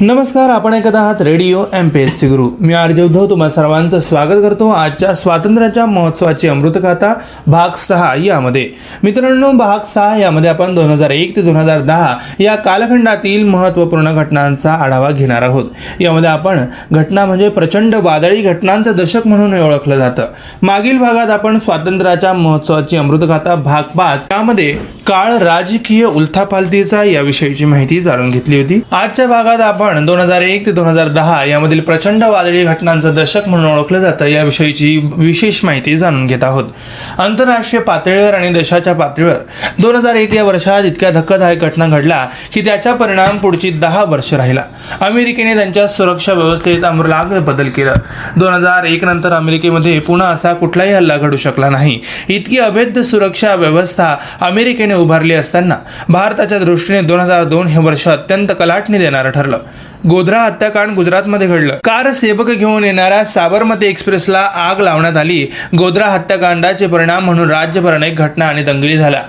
नमस्कार आपण ऐकत आहात radio M P S C Guru. मी आर उद्धव तुम्हा सर्वांचं स्वागत करतो आजच्या स्वातंत्र्याच्या महोत्सवाची अमृतगाथा भाग सहा यामध्ये. मित्रांनो भाग सहा यामध्ये आपण दोन हजार एक ते दोन हजार दहा या कालखंडातील महत्त्वपूर्ण घटनांचा आढावा घेणार आहोत. यामध्ये आपण घटना म्हणजे प्रचंड वादळी घटनांचं दशक म्हणून ओळखलं जातं. मागील भागात आपण स्वातंत्र्याच्या महोत्सवाची अमृतगाथा भाग पाच यामध्ये काळ राजकीय उलथापालथीचा याविषयीची माहिती जाणून घेतली होती. आजच्या भागात आपण आपण दोन हजार एक ते दोन हजार दहा यामधील प्रचंड वादळी घटनांचं दशक म्हणून ओळखलं जातं याविषयीची विशेष माहिती जाणून घेत आहोत. आंतरराष्ट्रीय पातळीवर आणि देशाच्या पातळीवर दोन हजार एक या वर्षात इतक्या धक्कादायक घटना घडला की त्याचा परिणाम पुढची दहा वर्ष राहिला. अमेरिकेने त्यांच्या सुरक्षा व्यवस्थेत आमूलाग्र बदल केला. दोन हजार एक नंतर अमेरिकेमध्ये पुन्हा असा कुठलाही हल्ला घडू शकला नाही. इतकी अभेद्य सुरक्षा व्यवस्था अमेरिकेने उभारली असताना भारताच्या दृष्टीने दोन हजार दोन हे वर्ष अत्यंत कलाटणी देणारं ठरलं. गोध्रा हत्याकांड गुजरातमध्ये घडलं. कार सेवक घेऊन येणाऱ्या साबरमती एक्सप्रेसला आग लावण्यात आली. गोध्रा हत्याकांडाचे परिणाम म्हणून राज्यभर अनेक घटना आणि दंगली झाल्या.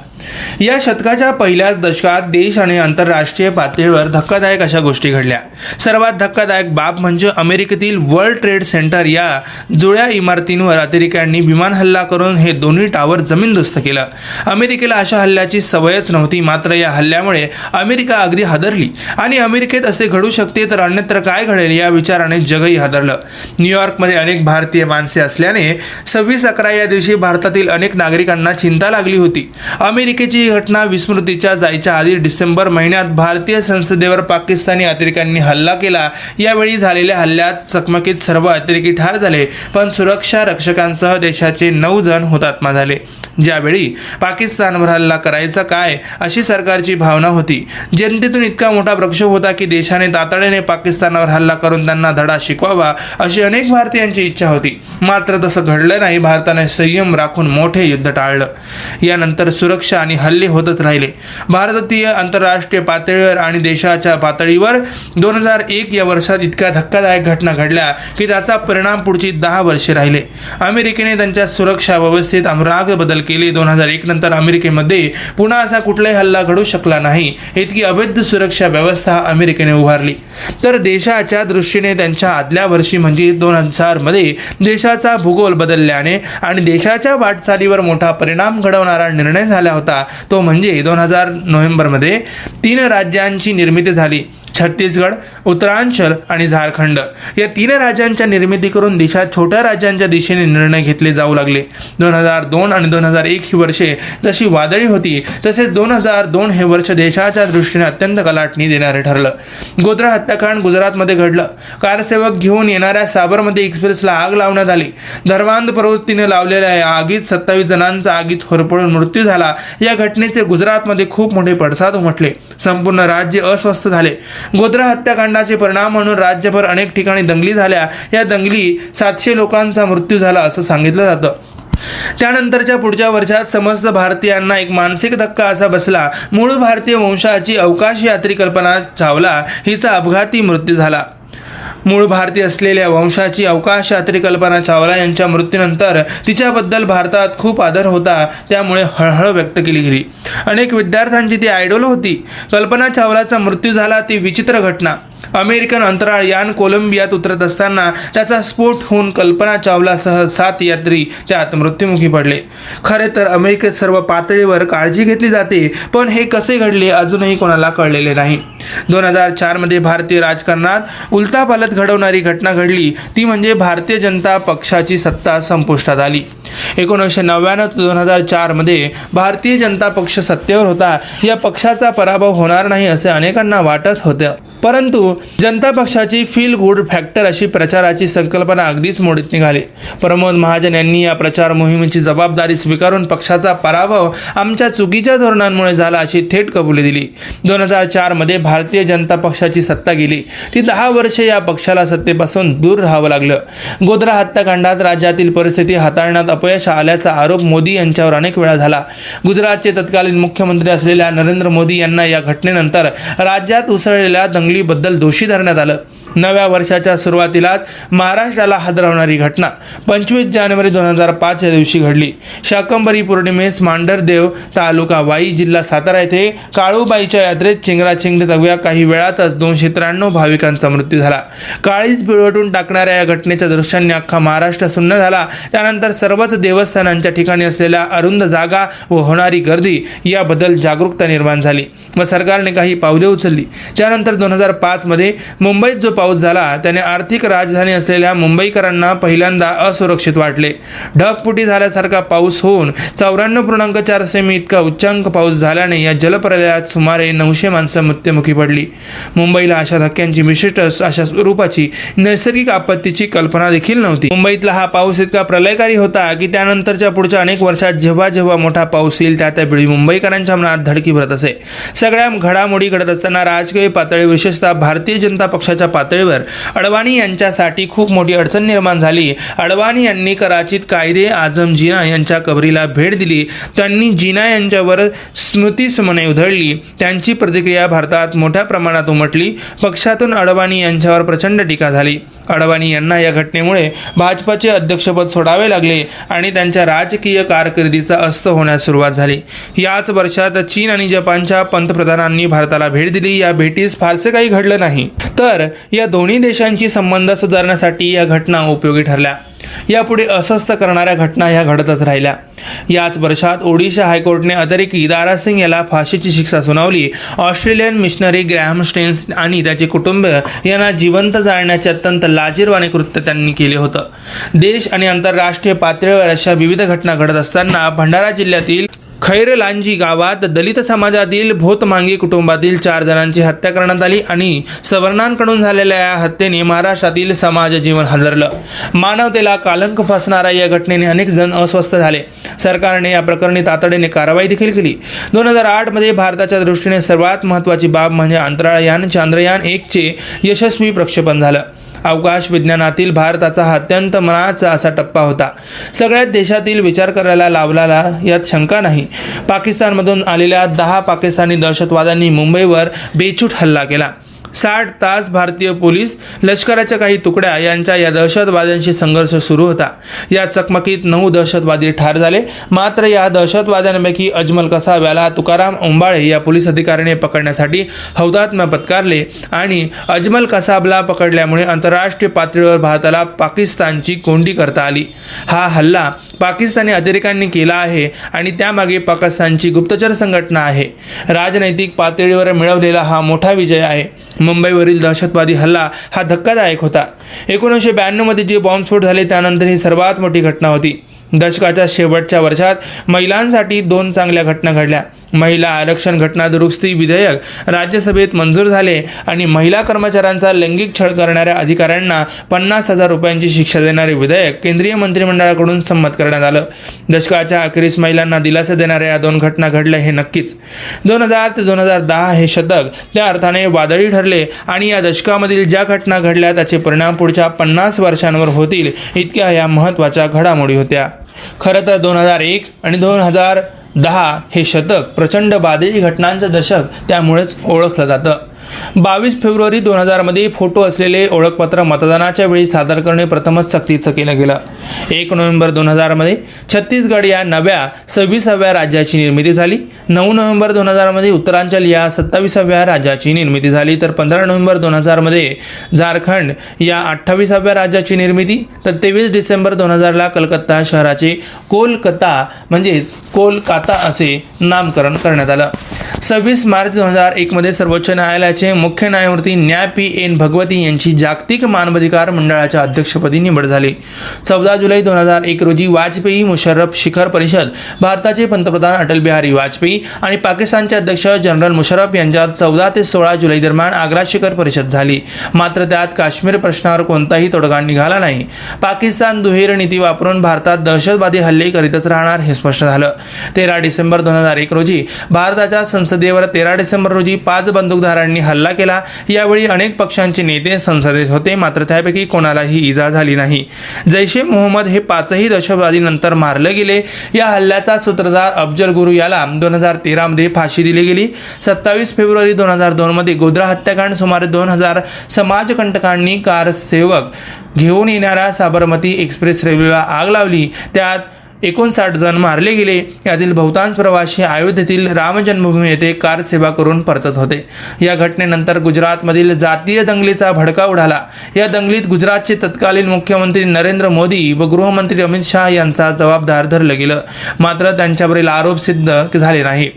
या शतकाच्या पहिल्याच दशकात देश आणि आंतरराष्ट्रीय पातळीवर धक्कादायक अशा गोष्टी घडल्या. सर्वात धक्कादायक बाब म्हणजे अमेरिकेतील वर्ल्ड ट्रेड सेंटर या जुळ्या इमारतींवर अतिरेक्यांनी विमान हल्ला करून हे दोन्ही टावर जमीनदोस्त केलं. अमेरिकेला अशा हल्ल्याची सवयच नव्हती मात्र या हल्ल्यामुळे अमेरिका अगदी हादरली. आणि अमेरिकेत असे घडू शकते तर अन्यत्र काय घडेल या विचाराने जगही हादरलं. न्यूयॉर्कमध्ये अनेक भारतीय माणसे असल्याने सव्वीस अकरा या दिवशी भारतातील अनेक नागरिकांना चिंता लागली होती. अमेरिका अमेरिकेची ही घटना विस्मृतीच्या जायच्या आधी डिसेंबर महिन्यात भारतीय संसदेवर पाकिस्तानी अतिरेक्यांनी हल्ला केला. यावेळी झालेल्या हल्ल्यात चकमकीत सर्व अतिरेकी ठार झाले पण सुरक्षा रक्षकांसह देशाचे नऊ जण हुतात्मा झाले. ज्यावेळी पाकिस्तानवर हल्ला करायचा काय अशी सरकारची भावना होती. जनतेतून इतका मोठा प्रक्षोभ होता की देशाने तातडीने पाकिस्तानावर हल्ला करून त्यांना धडा शिकवावा अशी अनेक भारतीयांची इच्छा होती. मात्र तसं घडलं नाही भारताने संयम राखून मोठे युद्ध टाळलं. यानंतर सुरक्षा आणि हल्ले होतच राहिले. भारतीय आंतरराष्ट्रीय पातळीवर आणि देशाच्या पातळीवर दोन हजार एक या वर्षात इतक्या धक्कादायक घटना घडल्या की त्याचा परिणाम पुढची दहा वर्षे राहिले. अमेरिकेने त्यांच्या सुरक्षा व्यवस्थेत आमराग बदल केले. दोन हजार एक नंतर अमेरिकेमध्ये पुन्हा असा कुठलाही हल्ला घडू शकला नाही. इतकी अवैध सुरक्षा व्यवस्था अमेरिकेने उभारली. तर देशाच्या दृष्टीने त्यांच्या आदल्या वर्षी म्हणजे दोन हजारमध्ये देशाचा भूगोल बदलल्याने आणि देशाच्या वाटचालीवर मोठा परिणाम घडवणारा निर्णय झाला होता. तो म्हणजे दोन हजार नोव्हेंबरमध्ये तीन राज्यांची निर्मिती झाली. छत्तीसगड उत्तरांचल आणि झारखंड. या तीन राज्यांच्या निर्मिती करून देशात छोट्या राज्यांच्या दिशेने निर्णय घेतले जाऊ लागले. दोन हजार दोन आणि दोन हजार एक ही वर्षे जशी वादळी होती तसेच दोन हजार दोन हे वर्ष देशाच्या दृष्टीने अत्यंत कलाटणी देणारे ठरलं. गोद्रा हत्याकांड गुजरातमध्ये घडलं. कारसेवक घेऊन येणाऱ्या साबरमती एक्सप्रेसला आग लावण्यात आली. धर्मांध प्रवृत्तीने लावलेल्या या आगीत सत्तावीस जणांचा आगीत होरपळून मृत्यू झाला. या घटनेचे गुजरातमध्ये खूप मोठे पडसाद उमटले. संपूर्ण राज्य अस्वस्थ झाले. गोध्रा हत्याकांडाचे परिणाम म्हणून राज्यभर अनेक ठिकाणी दंगली झाल्या. या दंगली सातशे लोकांचा मृत्यू झाला असं सांगितलं जातं. त्यानंतरच्या पुढच्या वर्षात समस्त भारतीयांना एक मानसिक धक्का असा बसला. मूळ भारतीय वंशाची अवकाश यात्री कल्पना चावला. हिचा अपघाती मृत्यू झाला. मूळ भारतीय असलेल्या वंशाची अवकाशयात्री कल्पना चावला यांच्या मृत्यूनंतर तिच्याबद्दल भारतात खूप आदर होता त्यामुळे हळहळ व्यक्त केली गेली. अनेक विद्यार्थ्यांची ती आयडॉल होती. कल्पना चावलाचा मृत्यू झाला ती विचित्र घटना. अमेरिकन अंतराळ यान कोलंबियात उतरत असताना त्याचा स्फोट होऊन कल्पना चावलासह सात यात्री त्यात मृत्युमुखी पडले. खरे तर अमेरिकेत सर्व पातळीवर काळजी घेतली जाते पण हे कसे घडले अजूनही कोणाला कळलेले नाही. दोन हजार चारमध्ये भारतीय राजकारणात उलतापालत घडवणारी घटना घडली. ती म्हणजे भारतीय जनता पक्षाची सत्ता संपुष्टात आली. एकोणीसशे नव्याण्णव ते दोन हजार चारमध्ये भारतीय जनता पक्ष सत्तेवर होता. या पक्षाचा पराभव होणार नाही असे अनेकांना वाटत होतं. परंतु जनता पक्षाची फील गुड फॅक्टर अशी प्रचाराची संकल्पना अगदीच मोडीत निघाली. प्रमोद महाजन यांनी या प्रचार मोहिमेची जबाबदारी स्वीकारून पक्षाचा पराभव आमच्या चुकीच्या धोरणांमुळे झाला अशी थेट कबुली दिली. दोन हजार चारमध्ये भारतीय जनता पक्षाची सत्ता गेली. ती दहा वर्षे या पक्षाला सत्तेपासून दूर राहावं लागलं. गोध्रा हत्याकांडात राज्यातील परिस्थिती हाताळण्यात अपयश आल्याचा आरोप मोदी यांच्यावर अनेक वेळा झाला. गुजरातचे तत्कालीन मुख्यमंत्री असलेल्या नरेंद्र मोदी यांना या घटनेनंतर राज्यात उसळलेल्या दंगली केलीबद्दल दोषी धरण्यात आलं. नव्या वर्षाच्या सुरुवातीलाच महाराष्ट्राला हादरवणारी घटना पंचवीस जानेवारी दोन हजार पाच या दिवशी घडली. शाकंबरी पौर्णिमेस मांढरदेव तालुका वाई जिल्हा सातारा येथे काळूबाईच्या यात्रेत चिंगराचिंगरीत अवघ्या काही वेळातच दोनशे त्र्याण्णव भाविकांचा मृत्यू झाला. काळीच पिळवटून टाकणाऱ्या या घटनेच्या दृश्यांनी अख्खा महाराष्ट्र सुन्न झाला. त्यानंतर सर्वच देवस्थानांच्या ठिकाणी असलेल्या अरुंद जागा व होणारी गर्दी याबद्दल जागरूकता निर्माण झाली व सरकारने काही पावले उचलली. त्यानंतर दोन हजार पाचमध्ये मुंबईत जो पाऊस झाला त्याने आर्थिक राजधानी असलेल्या मुंबईकरांना पहिल्यांदा असुरक्षित वाटले. ढगफुटी झाल्यासारखा पाऊस होऊन चौऱ्याण्णव पूर्णांक चार सेमी इतका उच्चांक पाऊस झाल्याने या जलप्रलयात सुमारे नऊशे माणसं मृत्युमुखी पडली. मुंबईला अशा धक्क्यांची विशिष्ट अशा स्वरूपाची नैसर्गिक आपत्तीची कल्पना देखील नव्हती. मुंबईतला हा पाऊस इतका प्रलयकारी होता की त्यानंतरच्या पुढच्या अनेक वर्षात जेव्हा जेव्हा मोठा पाऊस येईल त्या त्यावेळी मुंबईकरांच्या मनात धडकी भरत असे. सगळ्या घडामोडी घडत असताना राजकीय पातळी विशेषतः भारतीय जनता पक्षाच्या पातळीवर. अडवाणी यांच्यासाठी खूप मोठी अडचण निर्माण झाली. अडवाणी यांनी कराचीत कायदे आझम जिना यांच्या कबरीला भेट दिली. त्यांनी जिना यांच्यावर स्मृतीसुमने उधळली. त्यांची प्रतिक्रिया भारतात मोठ्या प्रमाणात उमटली. पक्षातून अडवाणी यांच्यावर प्रचंड टीका झाली. अडवाणी यांना या घटनेमुळे भाजपाचे अध्यक्षपद सोडावे लागले आणि त्यांच्या राजकीय कारकिर्दीचा अस्त होण्यास सुरुवात झाली. याच वर्षात चीन आणि जपानच्या पंतप्रधानांनी भारताला भेट दिली. या भेटीस फारसे काही घडलं नाही. तर या दोन्ही देशांची संबंध सुधारण्यासाठी या घटना उपयोगी ठरल्या. यापुढे अस्वस्थ करणाऱ्या घटना ह्या घडतच राहिल्या. याच वर्षात ओडिशा हायकोर्टने अतिरेकी दारासिंग याला फाशीची शिक्षा सुनावली. ऑस्ट्रेलियन मिशनरी ग्रॅहम स्टेन्स आणि त्याचे कुटुंब यांना जिवंत जाळण्याचे अत्यंत लाजीरवाने कृत्य त्यांनी केले होतं. देश आणि आंतरराष्ट्रीय पातळीवर अशा विविध घटना घडत असताना भंडारा जिल्ह्यातील खैरलांजी गावात दलित समाजातील भोतमांगी कुटुंबातील चार जणांची हत्या करण्यात आली आणि सवर्णांकडून झालेल्या या हत्येने महाराष्ट्रातील समाज जीवन हादरलं. मानवतेला कालंक फासणाऱ्या या घटनेने अनेक जण अस्वस्थ झाले. सरकारने या प्रकरणी तातडीने कारवाई देखील केली. दोन हजार आठमध्ये भारताच्या दृष्टीने सर्वात महत्त्वाची बाब म्हणजे अंतराळयान चांद्रयान एकचे यशस्वी प्रक्षेपण झालं. अवकाश विज्ञानातील भारताचा हा अत्यंत मनाचा असा टप्पा होता. सगळ्या देशातील विचार करायला लावलेला यात शंका नाही. पाकिस्तानमधून आलेल्या दहा पाकिस्तानी दहशतवाद्यांनी मुंबईवर बेछूट हल्ला केला. साठ तास भारतीय पोलीस लष्कराच्या काही तुकड्या यांच्या या दहशतवाद्यांशी संघर्ष सुरू होता. या चकमकीत नऊ दहशतवादी ठार झाले. मात्र या दहशतवाद्यांपैकी अजमल कसाब याला तुकाराम ओंबाळे या पोलीस अधिकाऱ्याने पकडण्यासाठी हौतात्म्य पत्कारले आणि अजमल कसाबला पकडल्यामुळे आंतरराष्ट्रीय पातळीवर भारताला पाकिस्तानची कोंडी करता आली. हा हल्ला पाकिस्तानी अतिरेकांनी केला आहे आणि त्यामागे पाकिस्तानची गुप्तचर संघटना आहे. राजनैतिक पातळीवर मिळवलेला हा मोठा विजय आहे. मुंबईवरील दहशतवादी हल्ला हा धक्कादायक होता. एकोणीसशे ब्याण्णवमध्ये जे बॉम्बस्फोट झाले त्यानंतर ही सर्वात मोठी घटना होती. दशकाच्या शेवटच्या वर्षात महिलांसाठी दोन चांगल्या घटना घडल्या. महिला आरक्षण घटना दुरुस्ती विधेयक राज्यसभेत मंजूर झाले आणि महिला कर्मचाऱ्यांचा लैंगिक छळ करणाऱ्या अधिकाऱ्यांना पन्नास हजार रुपयांची शिक्षा देणारे विधेयक केंद्रीय मंत्रिमंडळाकडून संमत करण्यात आलं. दशकाच्या अखेरीस महिलांना दिलासा देणाऱ्या या दोन घटना घडल्या हे नक्कीच. दोन हजार ते दोन हजार दहा हे शतक त्या अर्थाने वादळी ठरले आणि या दशकामधील ज्या घटना घडल्या त्याचे परिणाम पुढच्या पन्नास वर्षांवर होतील इतक्या या महत्त्वाच्या घडामोडी होत्या. खरं तर दोन हजार एक आणि दोन हजार दहा हे शतक प्रचंड वादळी घटनांचं दशक त्यामुळेच ओळखलं जातं. बावीस फेब्रुवारी दोन हजारमध्ये फोटो असलेले ओळखपत्र मतदानाच्या वेळी सादर करणे प्रथमच सक्तीचं केलं गेलं. एक नोव्हेंबर दोन हजारमध्ये छत्तीसगड या नव्या सव्वीसाव्या राज्याची निर्मिती झाली. नऊ नोव्हेंबर दोन हजारमध्ये उत्तरांचल या सत्तावीसाव्या राज्याची निर्मिती झाली. तर पंधरा नोव्हेंबर दोन हजारमध्ये झारखंड या अठ्ठावीसाव्या राज्याची निर्मिती. तर तेवीस डिसेंबर दोन हजारला कलकत्ता शहराचे कोलकाता म्हणजेच कोलकाता असे नामकरण करण्यात आलं. सव्वीस मार्च दोन हजार एकमध्ये सर्वोच्च न्यायालयाचे मुख्य न्यायमूर्ती न्याय पी एन भगवती यांची जागतिक मानवाधिकार मंडळाच्या अध्यक्षपदी निवड झाली. चौदा जुलै दोन हजार एक रोजी वाजपेयी मुशर्रफ शिखर परिषद भारताचे पंतप्रधान अटल बिहारी वाजपेयी आणि पाकिस्तानचे अध्यक्ष जनरल मुशर्रफ यांच्यात चौदा ते सोळा जुलै दरम्यान आग्रा शिखर परिषद झाली. मात्र त्यात काश्मीर प्रश्नावर कोणताही तोडगा निघाला नाही. पाकिस्तान दुहेर नीती वापरून भारतात दहशतवादी हल्ले करीतच राहणार हे स्पष्ट झालं. तेरा डिसेंबर दोन हजार एक रोजी भारताच्या संसदेवर तेरा डिसेंबर रोजी पाच बंदूकधारांनी हल्ला हल्ला केला. यावेळी अनेक पक्षांचे नेते संसदेत होते. मात्र त्यापैकी कोणालाही इजा झाली नाही. जैश ए मोहम्मद हे पाचही दहशतवादीनंतर मारले गेले. या हल्ल्याचा सूत्रधार अफजल गुरु याला दोन हजार तेरामध्ये फाशी दिली गेली. सत्तावीस फेब्रुवारी दोन हजार दोनमध्ये गोद्रा हत्याकांड सुमारे दोन हजार समाजकंटकांनी कार सेवक घेऊन येणाऱ्या साबरमती एक्सप्रेस रेल्वेला आग लावली. त्यात एकोणसाठ जण मारले गेले. यातील बहुतांश प्रवासी अयोध्येतील राम जन्मभूमी येथे कार सेवा करून परतत होते. या घटनेनंतर गुजरातमधील जातीय दंगलीचा भडका उडाला. या दंगलीत गुजरातचे तत्कालीन मुख्यमंत्री नरेंद्र मोदी व गृहमंत्री अमित शहा यांचा जबाबदार धरलं गेलं. मात्र त्यांच्यावरील आरोप सिद्ध झाले नाही.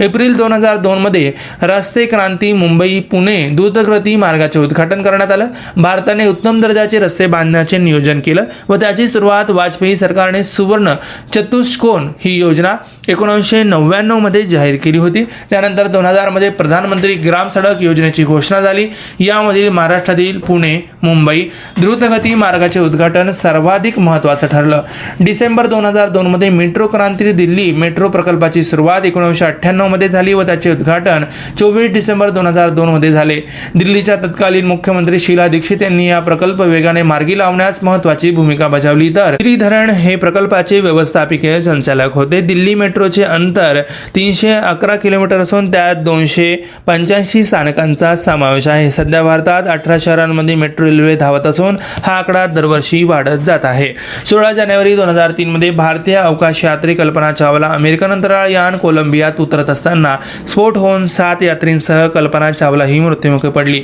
एप्रिल दोन हजार दोनमध्ये रस्ते क्रांती मुंबई पुणे द्रुतगती मार्गाचे उद्घाटन करण्यात आलं. भारताने उत्तम दर्जाचे रस्ते बांधण्याचे नियोजन केलं व त्याची सुरुवात वाजपेयी सरकारने सुवर्ण चतुष्कोन ही योजना एकोणीसशे नव्याण्णवमध्ये जाहीर केली होती. त्यानंतर दोन हजारमध्ये प्रधानमंत्री ग्राम सडक योजनेची घोषणा झाली. यामधील महाराष्ट्रातील पुणे मुंबई द्रुतगती मार्गाचे उद्घाटन सर्वाधिक महत्त्वाचं ठरलं. डिसेंबर दोन हजार दोनमध्ये मेट्रो क्रांती दिल्ली मेट्रो प्रकल्पाची सुरुवात एकोणीसशे अठ्ठ्याण्णवमध्ये झाली व त्याचे उद्घाटन चोवीस डिसेंबर दोन हजार दोनमध्ये झाले. दिल्लीच्या तत्कालीन मुख्यमंत्री शीला दीक्षित यांनी या प्रकल्प वेगाने मार्गी लावण्यास महत्त्वाची भूमिका बजावली. तर श्रीधरण हे प्रकल्पाचे व्यवस्थापकीय संचालक होते. दिल्ली मेट्रोचे अंतर तीनशे अकरा किलोमीटर असून त्यात दोनशे पंच्याऐंशी स्थानकांचा समावेश आहे. सध्या भारतात अठरा शहरांमध्ये मेट्रो रेल्वे धावत असून हा आकडा दरवर्षी वाढत जात आहे. सोळा जानेवारी दोन हजार तीनमध्ये भारतीय अवकाश यात्री कल्पना चावला अमेरिकन अंतराळ यान कोलंबियात उतरत असताना स्फोट होऊन सात यात्रींसह कल्पना चावला ही मृत्युमुखी पडली.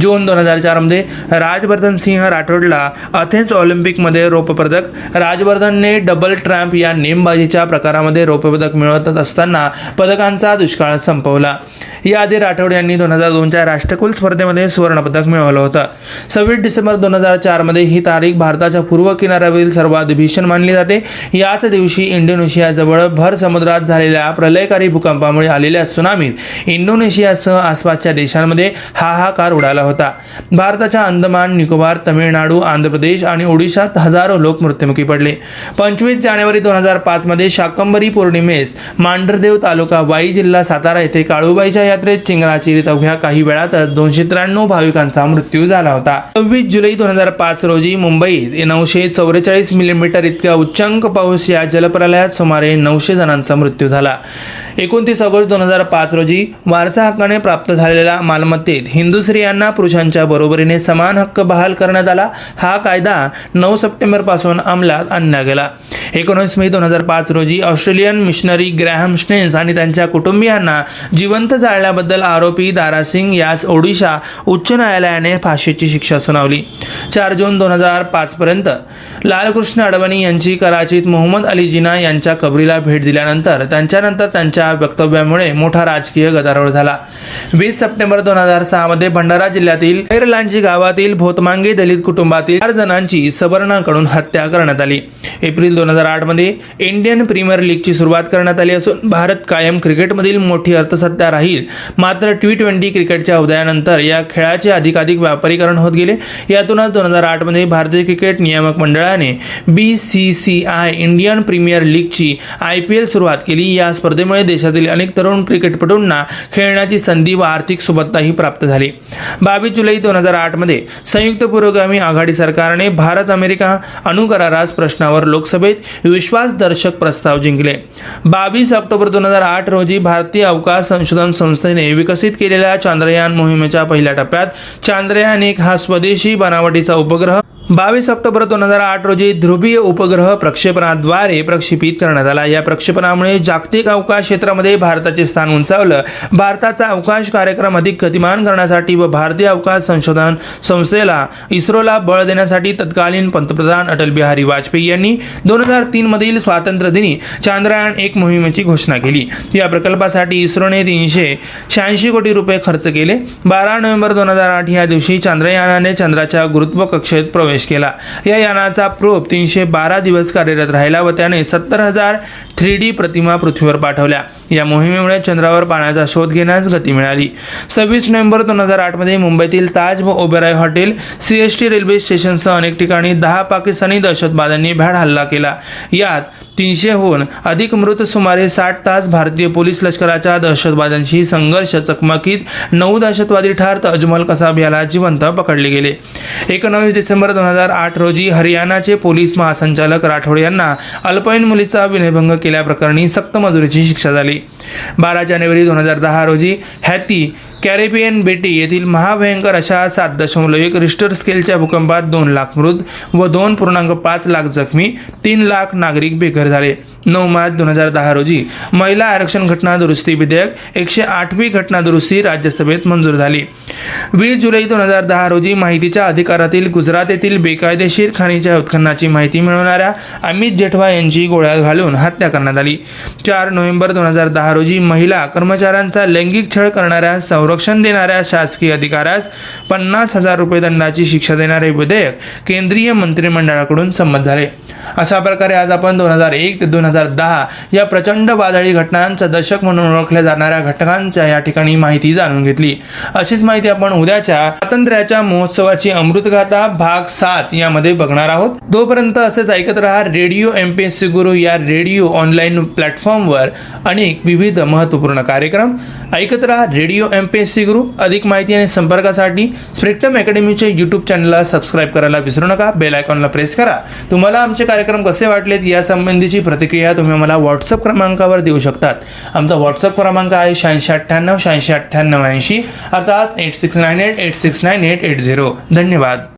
जून दोन हजार चारमध्ये राजवर्धन सिंह राठोडला अथेन्स ऑलिम्पिकमध्ये रौप्य राजवर्धनने डबल ट्रॅम्प या नेमबाजीच्या प्रकारामध्ये रौप्यपदक मिळवत असताना पदकांचा दुष्काळ संपवला. याआधी राठोड यांनी दोन हजार दोनच्या राष्ट्रकुल स्पर्धेमध्ये सुवर्णपदक मिळवलं होतं. सव्वीस डिसेंबर दोन हजार चारमध्ये ही तारीख भारताच्या पूर्व किनाऱ्यावरील सर्वात भीषण मानली जाते. याच दिवशी इंडोनेशियाजवळ भर समुद्रात झालेल्या प्रलयकारी भूकंपामुळे आलेल्या सुनामीत इंडोनेशियासह आसपासच्या देशांमध्ये हाहाकार उडाला होता. भारताच्या अंदमान निकोबार तमिळनाडू आंध्र प्रदेश आणि ओडिशात हजारो लोक मृत्युमुखी पडले. पंचवीस जानेवारी दोन हजार पाचमध्ये शाकंबरी पौर्णिमेस मांढरदेव तालुका वाई जिल्हा सातारा येथे काळूबाईच्या यात्रेत चिंगराची अवघ्या काही वेळातच दोनशे त्र्याण्णव भाविकांचा मृत्यू झाला होता. सव्वीस जुलै दोन हजार पाच रोजी मुंबईत नऊशे चौवेचाळीस मिलीमीटर इतका उच्चांक पाऊस या जलप्रलयात सुमारे नऊशे जणांचा मृत्यू झाला. एकोणतीस ऑगस्ट दोन हजार पाच रोजी वारसा हक्काने प्राप्त झालेल्या मालमत्तेत हिंदू स्त्रियांना पुरुषांच्या बरोबरीने समान हक्क बहाल करण्यात आला. हा कायदा नऊ सप्टेंबरपासून अंमलात आणला गेला. एकोणीस मे दोन हजार पाच रोजी ऑस्ट्रेलियन मिशनरी ग्रॅहम स्टेन्स आणि त्यांच्या कुटुंबियांना जिवंत जाळल्याबद्दल आरोपी दारासिंग यास ओडिशा उच्च न्यायालयाने फाशीची शिक्षा सुनावली. चार जून दोन हजार पाचपर्यंत लालकृष्ण अडवाणी यांची कराचीत मोहम्मद अली जिना यांच्या कबरीला भेट दिल्यानंतर त्यांच्यानंतर त्यांच्या वक्तव्यामुळे मोठा राजकीय गदारोळ झाला. वीस सप्टेंबर दोन हजार सहामध्ये भंडारा जिल्ह्यातील खैरलांची गावातील भोतमांगे दलित कुटुंबातील चार जणांची सवर्णाकडून हत्या करण्यात आली. एप्रिल दोन हजार आठमध्ये इंडियन प्रीमियर लीगची सुरुवात करण्यात आली असून भारत कायम क्रिकेटमधील मोठी अर्थसत्ता राहील. मात्र टी ट्वेंटी क्रिकेटच्या उदयानंतर या खेळाचे अधिकाधिक व्यापारीकरण होत गेले. यातूनच दोन हजार आठमध्ये भारतीय क्रिकेट नियामक मंडळाने B C C I Indian premier लीगची I P L सुरुवात केली. या स्पर्धेमुळे देशातील अनेक तरुण क्रिकेटपटूंना खेळण्याची संधी व आर्थिक सुबत्ताही प्राप्त झाली. बावीस जुलै दोन हजार आठमध्ये संयुक्त पुरोगामी आघाडी सरकारने भारत अमेरिका अणुकरारास प्रश्नावर लोकसभेत विश्वासदर्शक प्रस्ताव जिंकले. बावीस ऑक्टोबर दोन हजार आठ रोजी भारतीय अवकाश संशोधन संस्थेने विकसित केलेल्या चांद्रयान मोहिमेच्या पहिल्या टप्प्यात चांद्रयान एक हा स्वदेशी बनावटीचा उपग्रह बावीस ऑक्टोबर दोन हजार आठ रोजी ध्रुवीय उपग्रह प्रक्षेपणाद्वारे प्रक्षेपित करण्यात आला. या प्रक्षेपणामुळे जागतिक अवकाश क्षेत्रामध्ये भारताचे स्थान उंचावलं. भारताचा अवकाश कार्यक्रम अधिक गतिमान करण्यासाठी व भारतीय अवकाश संशोधन संस्थेला इस्रोला बळ देण्यासाठी तत्कालीन पंतप्रधान अटल बिहारी वाजपेयी यांनी दोन हजार तीन मधील स्वातंत्र्य दिनी चांद्रयान एक मोहिमेची घोषणा केली. या प्रकल्पासाठी इस्रोने तीनशे शहाऐंशी कोटी रुपये खर्च केले. बारा नोव्हेंबर दोन हजार आठ या दिवशी चांद्रयानाने चंद्राच्या गुरुत्व कक्षेत प्रवेश केला. या यानाचा प्रोब तीनशे बारा दिवस कार्यरत राहिला व त्याने सत्तर हजार थ्री डी प्रतिमा पृथ्वीवर पाठवल्या. या मोहिमेमुळे चंद्रावर पाण्याचा शोध घेण्यास गती मिळाली. सव्वीस नोव्हेंबर दोन हजार आठमध्ये मुंबईतील ताज व Oberoi hotel C S T railway स्टेशनसह अनेक ठिकाणी दहा पाकिस्तानी दहशतवाद्यांनी भ्याड हल्ला केला. यात तीनशेहून अधिक मृत सुमारे साठ तास भारतीय पोलीस लष्कराच्या दहशतवाद्यांशी संघर्ष चकमकीत नऊ दहशतवादी ठार तर अजमल कसाब याला जिवंत पकडले गेले. एकोणावीस डिसेंबर दोन हजार आठ रोजी हरियाणाचे पोलीस महासंचालक राठोड यांना अल्पवयीन मुलीचा विनयभंग केल्याप्रकरणी सक्त मजुरीची शिक्षा झाली. बारा जानेवारी दोन हजार दहा रोजी हॅती कॅरेबियन बेटी येथील महाभयंकर अशा सात दशमलव एक रिस्टर स्केलच्या भूकंपात दोन लाख मृत व दोन पूर्णांक पाच लाख जखमी तीन लाख नागरिक बेघर झाले. नऊ मार्च दोन हजार दहा रोजी महिला आरक्षण घटना दुरुस्ती विधेयक एकशे आठवी घटना दुरुस्ती राज्यसभेत मंजूर झाली. वीस जुलै दोन हजार दहा रोजी माहितीच्या अधिकारातील गुजरात येथील बेकायदेशीर खाणीच्या उत्खननाची माहिती मिळवणाऱ्या अमित जेठवा यांची गोळ्या घालून हत्या करण्यात आली. चार नोव्हेंबर दोन हजार दहा रोजी महिला कर्मचाऱ्यांचा लैंगिक छळ करणाऱ्या संरक्षण संरक्षण देणाऱ्या शासकीय अधिकाऱ्यास पन्नास हजार रुपये दंडाची शिक्षा देणारे विधेयक केंद्रीय मंत्रिमंडळाकडून संमत झाले. अशा प्रकारे आज आपण दोन हजार एक ते दोन हजार दहा या प्रचंड वादळी घटनांचं दशक म्हणून ओळखल्या जाणाऱ्या घटकांच्या या ठिकाणी माहिती जाणून घेतली. अशीच माहिती आपण उद्याच्या स्वातंत्र्याच्या महोत्सवाची अमृतगाथा भाग सात यामध्ये बघणार आहोत. तोपर्यंत असेच ऐकत राहा radio M P S C Guru या रेडिओ ऑनलाईन प्लॅटफॉर्मवर अनेक विविध महत्त्वपूर्ण कार्यक्रम. ऐकत राहा radio M P S C Guru अधिक माहिती आणि संपर्कासाठी स्प्रेक्टम अकॅडमीच्या यूट्यूब चॅनलला सबस्क्राईब करायला विसरू नका. बेल आयकॉनला प्रेस करा. तुम्हाला आमचे कार्यक्रम कसे वाटलेत यासंबंधीची प्रतिक्रिया तुम्ही मला व्हॉट्सअप क्रमांकावर देऊ शकतात. आमचा व्हॉट्सअप क्रमांक आहे शहाऐंशी अठ्ठ्याण्णव शहाऐंशी अठ्ठ्याण्णव ऐंशी. अर्थात eight six nine eight eight six nine eight eight zero धन्यवाद.